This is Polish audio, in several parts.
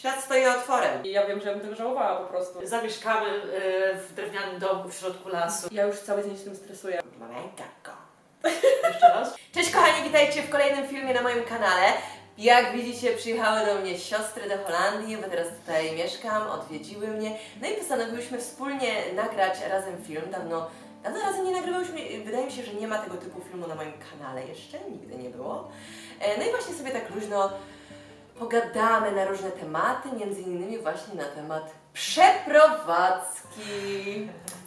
Świat stoi otworem. I ja wiem, że bym tego żałowała po prostu. Zamieszkamy e, w drewnianym domku w środku lasu. Ja już cały dzień się tym stresuję. Momentakko. Jeszcze raz? Cześć kochani, witajcie w kolejnym filmie na moim kanale. Jak widzicie, przyjechały do mnie siostry do Holandii, bo teraz tutaj mieszkam, odwiedziły mnie. No i postanowiłyśmy wspólnie nagrać razem film. Dawno, dawno razem nie nagrywałyśmy, wydaje mi się, że nie ma tego typu filmu na moim kanale jeszcze, nigdy nie było. E, No i właśnie sobie tak luźno pogadamy na różne tematy, między innymi właśnie na temat przeprowadzki.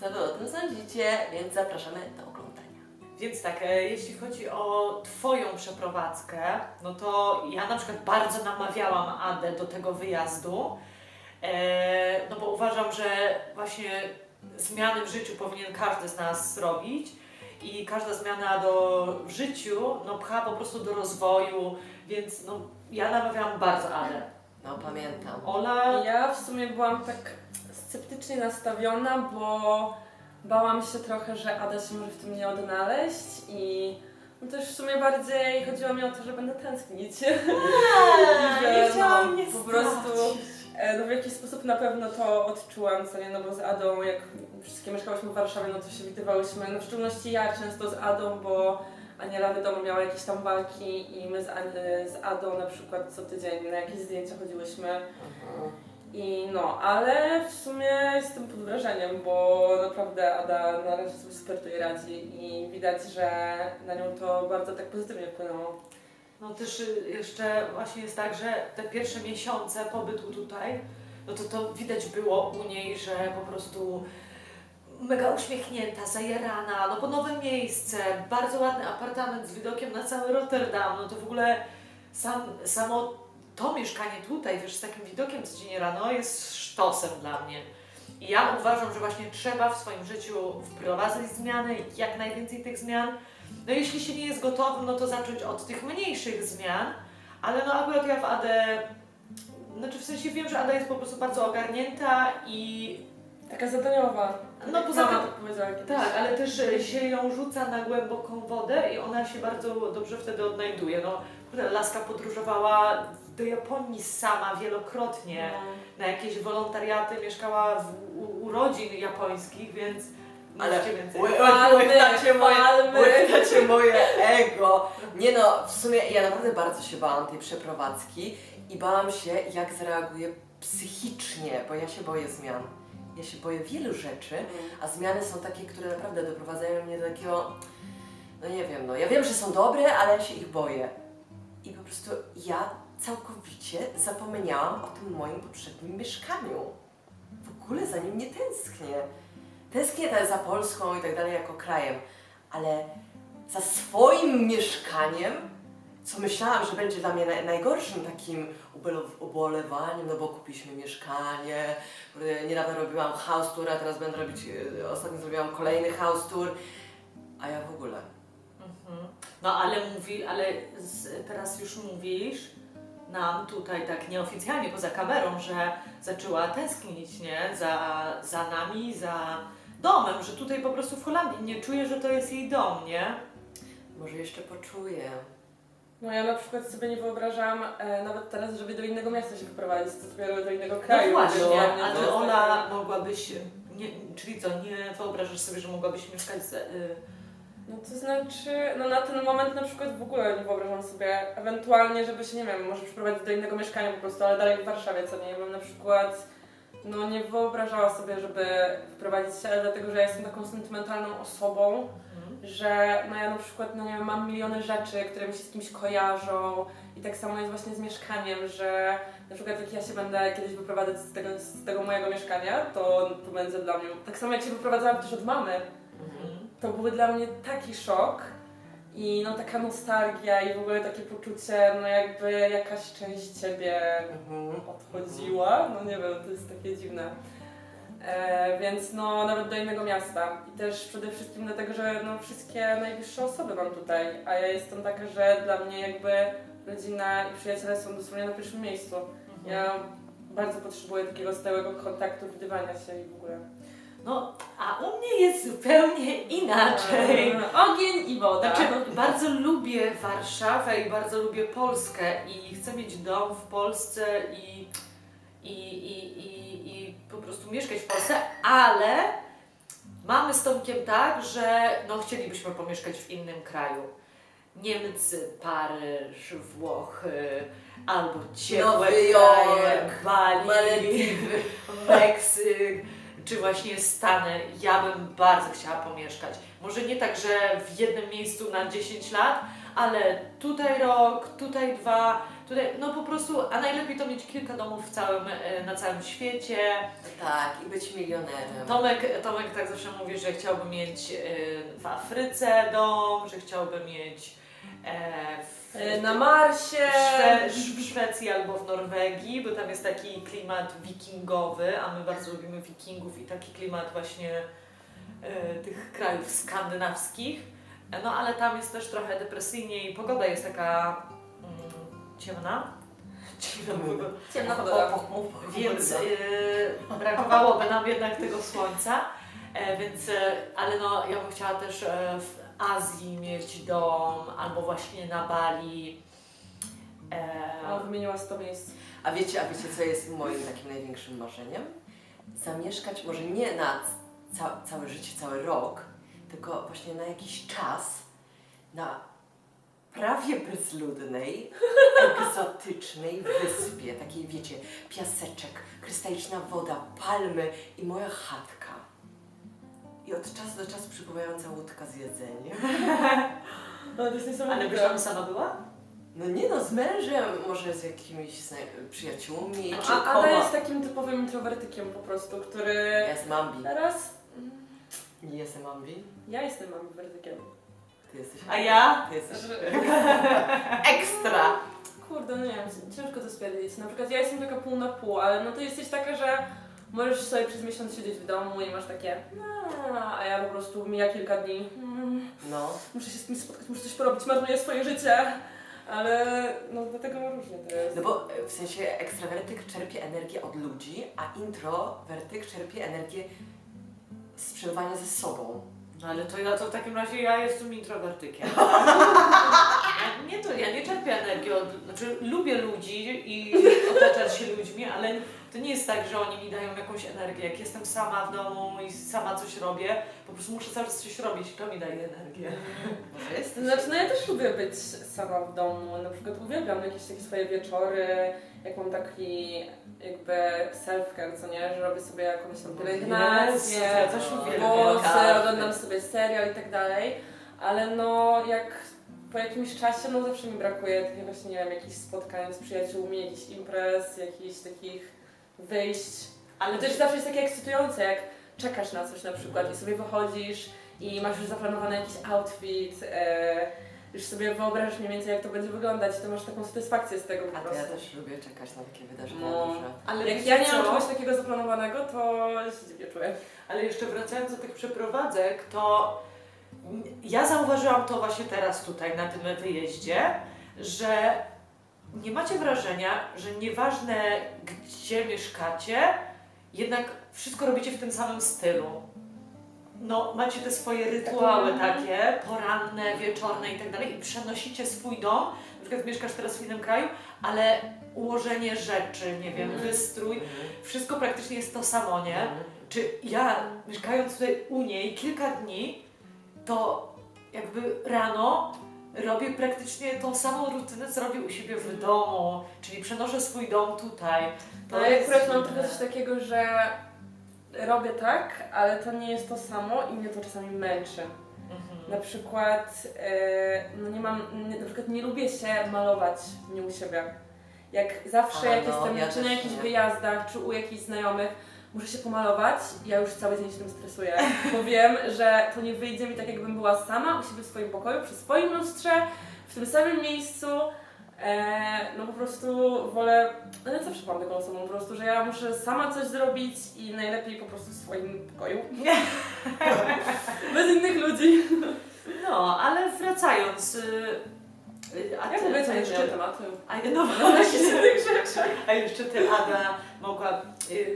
Co wy o tym sądzicie? Więc zapraszamy do oglądania. Więc tak, e, jeśli chodzi o Twoją przeprowadzkę, no to ja na przykład bardzo namawiałam Adę do tego wyjazdu, e, no bo uważam, że właśnie zmiany w życiu powinien każdy z nas robić i każda zmiana do, w życiu no, pcha po prostu do rozwoju, więc no, ja namawiałam bardzo Adę. No pamiętam. Ola, Ja w sumie byłam tak sceptycznie nastawiona, bo bałam się trochę, że Ada się może w tym nie odnaleźć i no też w sumie bardziej chodziło mi o to, że będę tęsknić. I że, nie chciałam no, mnie po prostu e, no w jakiś sposób na pewno to odczułam, co nie, no bo z Adą, jak wszystkie mieszkałyśmy w Warszawie, no to się widywałyśmy, no w szczególności ja często z Adą, bo Aniela wiadomo miała jakieś tam walki i my z, z Adą na przykład co tydzień na jakieś zdjęcia chodziłyśmy. Mhm. I no, ale w sumie jestem pod wrażeniem, bo naprawdę Ada na razie sobie super tutaj radzi i widać, że na nią to bardzo tak pozytywnie wpłynęło. No też y, jeszcze właśnie jest tak, że te pierwsze miesiące pobytu tutaj, no to to widać było u niej, że po prostu mega uśmiechnięta, zajarana, no bo nowe miejsce, bardzo ładny apartament z widokiem na cały Rotterdam, no to w ogóle sam, samo to mieszkanie tutaj, wiesz, z takim widokiem codziennie rano jest sztosem dla mnie. I ja uważam, że właśnie trzeba w swoim życiu wprowadzać zmiany, jak najwięcej tych zmian, no jeśli się nie jest gotowym, no to zacząć od tych mniejszych zmian, ale no akurat ja w Adę, znaczy w sensie wiem, że Ada jest po prostu bardzo ogarnięta i Taka zadaniowa. No, poza Mama tym- tak powiedziała kiedyś. tak, ale też się ją rzuca na głęboką wodę i ona się bardzo dobrze wtedy odnajduje. No, kurde, Laska podróżowała do Japonii sama wielokrotnie No. na jakieś wolontariaty, mieszkała w, u, u rodzin japońskich, więc Ale mówcie więcej. ły- moje, palmy. moje ego. Nie no, w sumie ja naprawdę bardzo się bałam tej przeprowadzki i bałam się, jak zareaguję psychicznie, bo ja się boję zmian. Ja się boję wielu rzeczy, a zmiany są takie, które naprawdę doprowadzają mnie do takiego, no nie wiem, no ja wiem, że są dobre, ale ja się ich boję. I po prostu ja całkowicie zapomniałam o tym moim poprzednim mieszkaniu. W ogóle za nim nie tęsknię. Tęsknię za Polską i tak dalej jako krajem, ale za swoim mieszkaniem, co myślałam, że będzie dla mnie naj, najgorszym takim ubolewaniem, no bo kupiliśmy mieszkanie, niedawno robiłam house tour, a teraz będę robić, e, ostatnio zrobiłam kolejny house tour, a ja w ogóle. Mhm. No ale mówi, ale z, teraz już mówisz nam tutaj tak nieoficjalnie poza kamerą, że zaczęła tęsknić, nie? Za, za nami, za domem, że tutaj po prostu w Holandii nie czuje, że to jest jej dom, nie? Może jeszcze poczuję. No ja na przykład sobie nie wyobrażam e, nawet teraz, żeby do innego miasta się wyprowadzić, to dopiero do innego No kraju. właśnie, Dla mnie a to ty jest Ola takie- mogłabyś, nie, czyli co, nie wyobrażasz sobie, że mogłabyś mieszkać z, y, No to znaczy, no na ten moment na przykład w ogóle nie wyobrażam sobie, ewentualnie, żeby się, nie wiem, może przeprowadzić do innego mieszkania po prostu, ale dalej w Warszawie, co nie, ja bym na przykład, no nie wyobrażała sobie, żeby wprowadzić się, ale dlatego, że ja jestem taką sentymentalną osobą, mhm. Że no ja na przykład, no nie wiem, mam miliony rzeczy, które mi się z kimś kojarzą i tak samo jest właśnie z mieszkaniem, że na przykład jak ja się będę kiedyś wyprowadzać z tego, z tego mojego mieszkania, to, to będzie dla mnie, tak samo jak się wyprowadzałam też od mamy, Mhm. to były dla mnie taki szok i no taka nostalgia i w ogóle takie poczucie, no jakby jakaś część ciebie Mhm. odchodziła, no nie wiem, to jest takie dziwne. E, więc no nawet do innego miasta i też przede wszystkim dlatego, że no wszystkie najbliższe osoby mam tutaj, a ja jestem taka, że dla mnie jakby rodzina i przyjaciele są dosłownie na pierwszym miejscu. Ja bardzo potrzebuję takiego stałego kontaktu, widywania się i w ogóle. No, a u mnie jest zupełnie inaczej. E, Ogień i woda. Znaczy, bardzo lubię Warszawę i bardzo lubię Polskę i chcę mieć dom w Polsce i mieszkać w Polsce, ale mamy z Tomkiem tak, że no, chcielibyśmy pomieszkać w innym kraju. Niemcy, Paryż, Włochy, albo ciepłe Nowy kraje, Jork, Bali, Malediwy. Meksyk, czy właśnie Stany. Ja bym bardzo chciała pomieszkać. Może nie tak, że w jednym miejscu na 10 lat, ale tutaj rok, tutaj dwa, tutaj, no po prostu, a najlepiej to mieć kilka domów w całym, e, na całym świecie. Tak, i być milionerem. Tomek, Tomek tak zawsze mówi, że chciałby mieć e, w Afryce dom, że chciałby mieć e, w, Na Marsie. w, Szwe- w Szwecji albo w Norwegii, bo tam jest taki klimat wikingowy, a my bardzo lubimy wikingów i taki klimat właśnie tych krajów skandynawskich. No ale tam jest też trochę depresyjnie i pogoda jest taka ciemna. Ciemna pogoda. Ciemna pogoda. Więc e, brakowałoby nam jednak tego słońca. E, więc, e, ale no, ja bym chciała też e, w Azji mieć dom, albo właśnie na Bali. O, E, wymieniła 100 miejsc. A wiecie, a wiecie, co jest moim takim największym marzeniem? Zamieszkać może nie na ca całe życie, cały rok, tylko właśnie na jakiś czas na prawie bezludnej, egzotycznej wyspie. Takiej, wiecie, piaseczek, krystaliczna woda, palmy i moja chatka. I od czasu do czasu przypływająca łódka z jedzeniem. No, to jest niesamowite. ale byś tam sama była? No nie no, z mężem, może z jakimiś zna- przyjaciółmi, czy A Ada koło. jest takim typowym introwertykiem po prostu, który Ja jestem Ambi. teraz... Nie jestem Ambi. Ja jestem ambiwertykiem. Ty jesteś A ja? Ty jesteś ekstra. Kurde, no nie wiem, ciężko to stwierdzić. Na przykład ja jestem taka pół na pół, ale no to jesteś taka, że możesz sobie przez miesiąc siedzieć w domu i masz takie "No", a ja po prostu mija kilka dni. mm, No. Muszę się z kimś spotkać, muszę coś porobić, marnuję swoje życie. Ale no dlatego różnie to jest. No bo e, w sensie ekstrawertyk czerpie energię od ludzi, a introwertyk czerpie energię z przebywania ze sobą. No ale to ja to w takim razie ja jestem introwertykiem. Ja, nie to, ja nie czerpię energii od, znaczy lubię ludzi i otaczać się ludźmi, ale to nie jest tak, że oni mi dają jakąś energię. Jak jestem sama w domu i sama coś robię, po prostu muszę cały czas coś robić i to mi daje energię. To Znaczy, no ja też lubię być sama w domu. Na przykład uwielbiam jakieś takie swoje wieczory, jak mam taki jakby self-care, co nie, że robię sobie jakąś tam Jezu, pielęgnację, ja też włosy, oglądam sobie serial i tak dalej, ale no jak po jakimś czasie, no zawsze mi brakuje takich właśnie, nie wiem, jakichś spotkań z przyjaciółmi, jakichś imprez, jakichś takich wyjść. Ale też zawsze jest takie ekscytujące, jak czekasz na coś na przykład i sobie wychodzisz i masz już zaplanowany jakiś outfit, e, już sobie wyobrażasz mniej więcej jak to będzie wyglądać, to masz taką satysfakcję z tego po A to ja też lubię czekać na takie wydarzenia No. duże. Ale Jak wiecie ja nie co? mam czegoś takiego zaplanowanego, to się dziwnie czuję. Ale jeszcze wracając do tych przeprowadzek, to ja zauważyłam to właśnie teraz tutaj na tym wyjeździe, że nie macie wrażenia, że nieważne gdzie mieszkacie, jednak wszystko robicie w tym samym stylu. No, macie te swoje rytuały takie, poranne, wieczorne i tak dalej i przenosicie swój dom, na przykład mieszkasz teraz w innym kraju, ale ułożenie rzeczy, nie wiem, Mhm. wystrój, wszystko praktycznie jest to samo, nie? Mhm. Czy ja, mieszkając tutaj u niej kilka dni, to jakby rano robię praktycznie tą samą rutynę, co robię u siebie w domu, czyli przenoszę swój dom tutaj. To No ja akurat mam trochę coś takiego, że robię tak, ale to nie jest to samo i mnie to czasami męczy. Na Mhm. przykład, e, no nie mam, na przykład nie lubię się malować nie u siebie. Jak zawsze, A, jak no, jestem ja czy na jakichś nie. wyjazdach, czy u jakichś znajomych, muszę się pomalować, ja już cały dzień się tym stresuję, bo wiem, że to nie wyjdzie mi tak, jakbym była sama u siebie w swoim pokoju, przy swoim lustrze, w tym samym miejscu. E, no po prostu wolę, no ja zawsze mam taką osobą po prostu, że ja muszę sama coś zrobić i najlepiej po prostu w swoim pokoju. Bez innych ludzi. No, ale wracając. y, A ty, mówię, a co nie jeszcze, tematy. a, no właśnie, a jeszcze ty, Ada, mogła,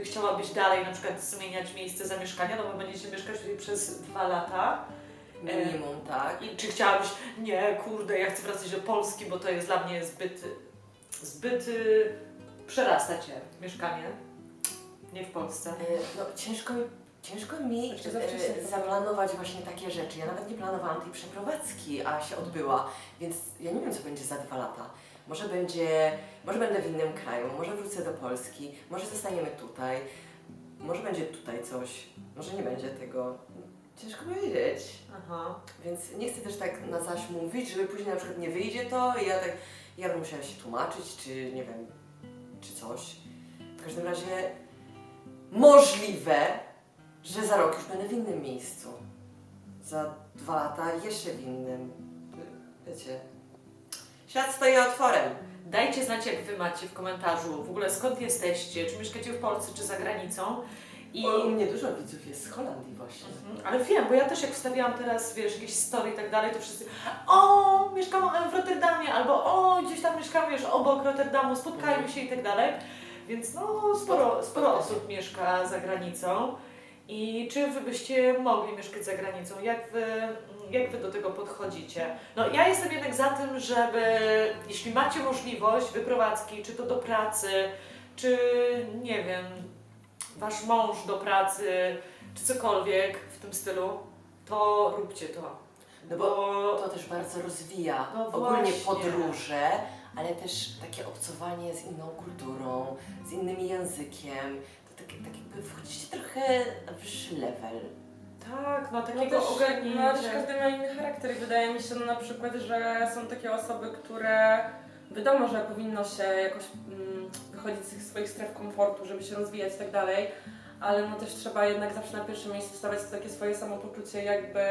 chciałabyś dalej na przykład zmieniać miejsce zamieszkania, no bo będziecie mieszkać tutaj przez dwa lata. Minimum, tak. I czy chciałabyś, nie, kurde, ja chcę wracać do Polski, bo to jest dla mnie zbyt, zbyt y, przerasta cię mieszkanie. nie w Polsce. No ciężko mi, ciężko mi e, zaplanować właśnie takie rzeczy. Ja nawet nie planowałam tej przeprowadzki, a się odbyła, więc ja nie wiem co będzie za dwa lata. Może będzie, może będę w innym kraju, może wrócę do Polski, może zostaniemy tutaj, może będzie tutaj coś, może nie będzie tego. Ciężko powiedzieć. Aha. Więc nie chcę też tak na zaś mówić, żeby później na przykład nie wyjdzie to i ja tak, ja bym musiała się tłumaczyć, czy nie wiem, czy coś. W każdym razie możliwe, że za rok już będę w innym miejscu. Za dwa lata jeszcze w innym. Wiecie, świat stoi otworem. Dajcie znać, jak Wy macie w komentarzu w ogóle skąd jesteście, czy mieszkacie w Polsce, czy za granicą. I... U mnie dużo widzów jest z Holandii właśnie. Mhm, Ale wiem, bo ja też jak wstawiałam teraz, wiesz, jakieś story i tak dalej, to wszyscy o, mieszkam w Rotterdamie, albo o, gdzieś tam mieszkam, wiesz, obok Rotterdamu, spotkajmy się i tak dalej. Więc no, sporo, sporo osób mieszka za granicą. I czy wy byście mogli mieszkać za granicą? Jak wy, jak wy do tego podchodzicie? No ja jestem jednak za tym, żeby jeśli macie możliwość wyprowadzki, czy to do pracy, czy nie wiem, wasz mąż do pracy, czy cokolwiek w tym stylu, to róbcie to. No bo to też bardzo rozwija No ogólnie podróże, ale też takie obcowanie z inną kulturą, z innym językiem. Tak, tak jakby wchodzicie trochę na wyższy level. tak, no No takiego też, no, też ogarnięcia. każdy ma inny charakter i wydaje mi się no, na przykład, że są takie osoby, które wiadomo, że powinno się jakoś mm, wychodzić z tych swoich stref komfortu, żeby się rozwijać i tak dalej, ale no też trzeba jednak zawsze na pierwszym miejscu stawiać takie swoje samopoczucie jakby,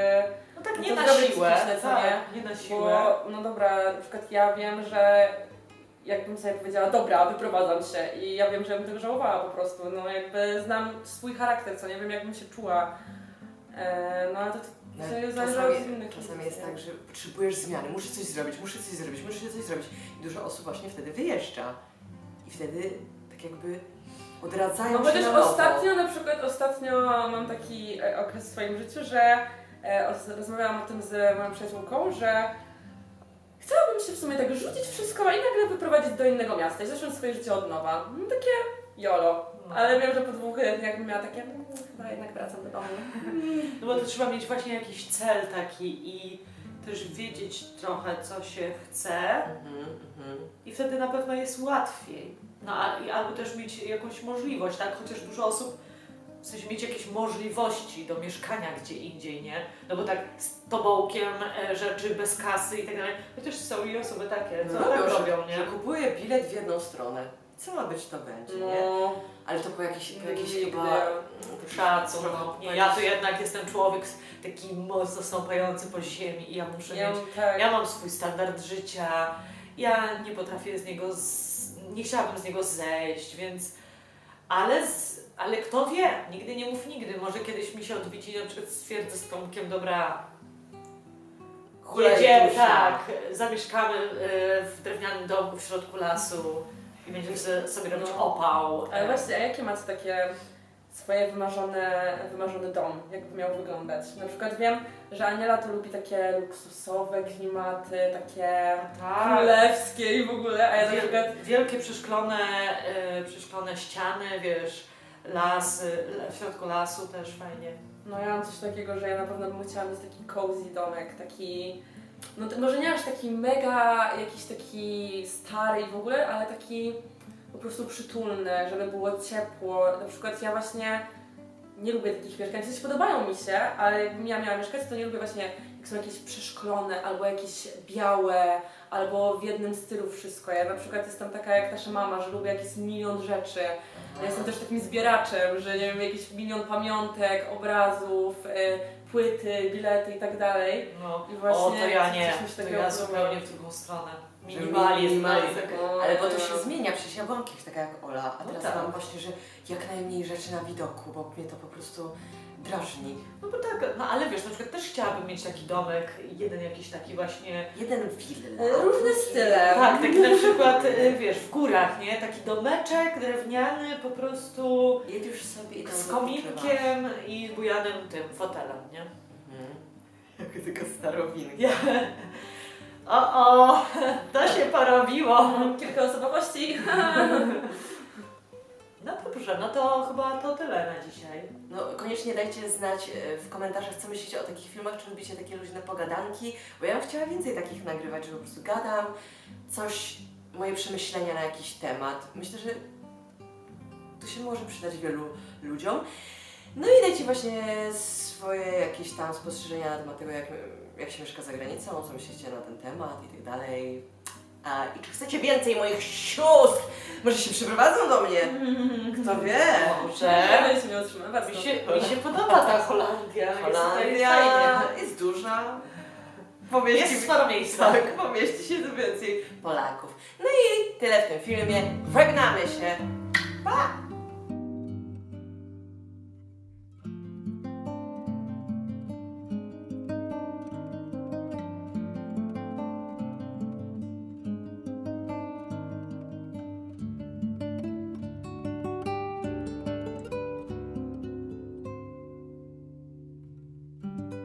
No tak, No nie na siłę. tak, nie na siłę. bo no dobra, na przykład ja wiem, że jakbym sobie powiedziała, dobra, wyprowadzam się i ja wiem, że bym tego żałowała po prostu, no jakby znam swój charakter, co nie wiem, jakbym się czuła, e, no ale to, No, to zależy od czasami, innych czasami jest tak, że potrzebujesz zmiany, muszę coś zrobić, muszę coś zrobić, muszę coś zrobić. I dużo osób właśnie wtedy wyjeżdża. I wtedy tak jakby odradzają No bo się też na ostatnio, na przykład ostatnio mam taki e, okres w swoim życiu, że e, rozmawiałam o tym z moją przyjaciółką, że chciałabym się w sumie tak rzucić wszystko i nagle wyprowadzić do innego miasta i zacząć swoje życie od nowa. No takie jolo. No. Ale wiem, że po dwóch latach jakbym miała takie, "Mm, chyba jednak wracam do domu. No bo to trzeba mieć właśnie jakiś cel taki i też wiedzieć trochę, co się chce Mhm, mhm. i wtedy na pewno jest łatwiej. No a, i albo też mieć jakąś możliwość, tak? Chociaż dużo osób w sensie mieć jakieś możliwości do mieszkania gdzie indziej, nie? No bo tak z tobołkiem e, rzeczy bez kasy i tak dalej. Chociaż są i osoby takie, co No tak robią, robią, Że nie? kupuję bilet w jedną stronę. Co ma być, to będzie, nie? No, Ale to po jakiejś, po jakiejś Nigdy. chyba... Szacun, no. Nie, ja to jednak jestem człowiek s- taki mocno stąpający po ziemi i ja muszę ja, mieć tak. Ja mam swój standard życia, ja nie potrafię z niego, z... nie chciałabym z niego zejść, więc. Ale, z... ale kto wie, nigdy nie mów nigdy. Może kiedyś mi się odbici i na przykład stwierdzę z Tomkiem, dobra, jedziemy, tak, zamieszkamy e, w drewnianym domku w środku lasu i będziemy sobie robić opał. Ale właśnie, a jakie macie takie swoje wymarzone, wymarzony dom? Jakby miał wyglądać? Na przykład wiem, że Aniela to lubi takie luksusowe klimaty, takie tak. królewskie i w ogóle, a ja na Wiel- przykład Wielkie przeszklone, e, przeszklone ściany, wiesz, las, e, w środku lasu też fajnie. No ja mam coś takiego, że ja na pewno bym chciała mieć taki cozy domek, taki... No może nie aż taki mega, jakiś taki stary i w ogóle, ale taki prostu przytulny, żeby było ciepło. Na przykład ja właśnie nie lubię takich mieszkań, w sensie podobają mi się, ale jakbym ja miała mieszkać, to nie lubię właśnie jak są jakieś przeszklone, albo jakieś białe, albo w jednym stylu wszystko. Ja na przykład jestem taka jak nasza mama, że lubię jakiś milion rzeczy. Ja jestem też takim zbieraczem, że nie wiem, jakiś milion pamiątek, obrazów, y, płyty, bilety i tak dalej. No. I właśnie o, to ja nie, to ja zupełnie w drugą stronę. Minimalizm. minimalizm. tak. Ale bo to się zmienia, przecież ja byłam kiedyś taka jak Ola, a No teraz tak. mam właśnie, że jak najmniej rzeczy na widoku, bo mnie to po prostu drażni. No bo tak, no ale wiesz, na przykład też chciałabym mieć taki domek, jeden jakiś taki właśnie... Jeden willa. Różne style. Tak, taki na przykład, y, wiesz, w górach, nie? Taki domeczek drewniany po prostu Jedziesz sobie i tam z odpoczywasz. kominkiem i bujanym tym fotelem, nie? Mhm. Jak tylko starowinki. Ja... O, o, to się porobiło. Kilka osobowości. No dobrze, no to chyba to tyle na dzisiaj. No koniecznie dajcie znać e, w komentarzach, co myślicie o takich filmach, czy lubicie takie luźne pogadanki, bo ja bym chciała więcej takich nagrywać, że po prostu gadam, coś, moje przemyślenia na jakiś temat. Myślę, że to się może przydać wielu ludziom. No i dajcie właśnie swoje jakieś tam spostrzeżenia na temat tego, jak, jak się mieszka za granicą, co myślicie na ten temat i tak dalej. A, I czy chcecie więcej moich sióstr? Może się przyprowadzą do mnie? Kto wie? Może. Będę się nie. Mi no. się, mi się podoba ta Holandia. Jest, Holandia fajnie. jest duża. Pomieści, Jest sporo miejsca. tak, pomieści się tu więcej Polaków. No i tyle w tym filmie. Żegnamy się. Pa!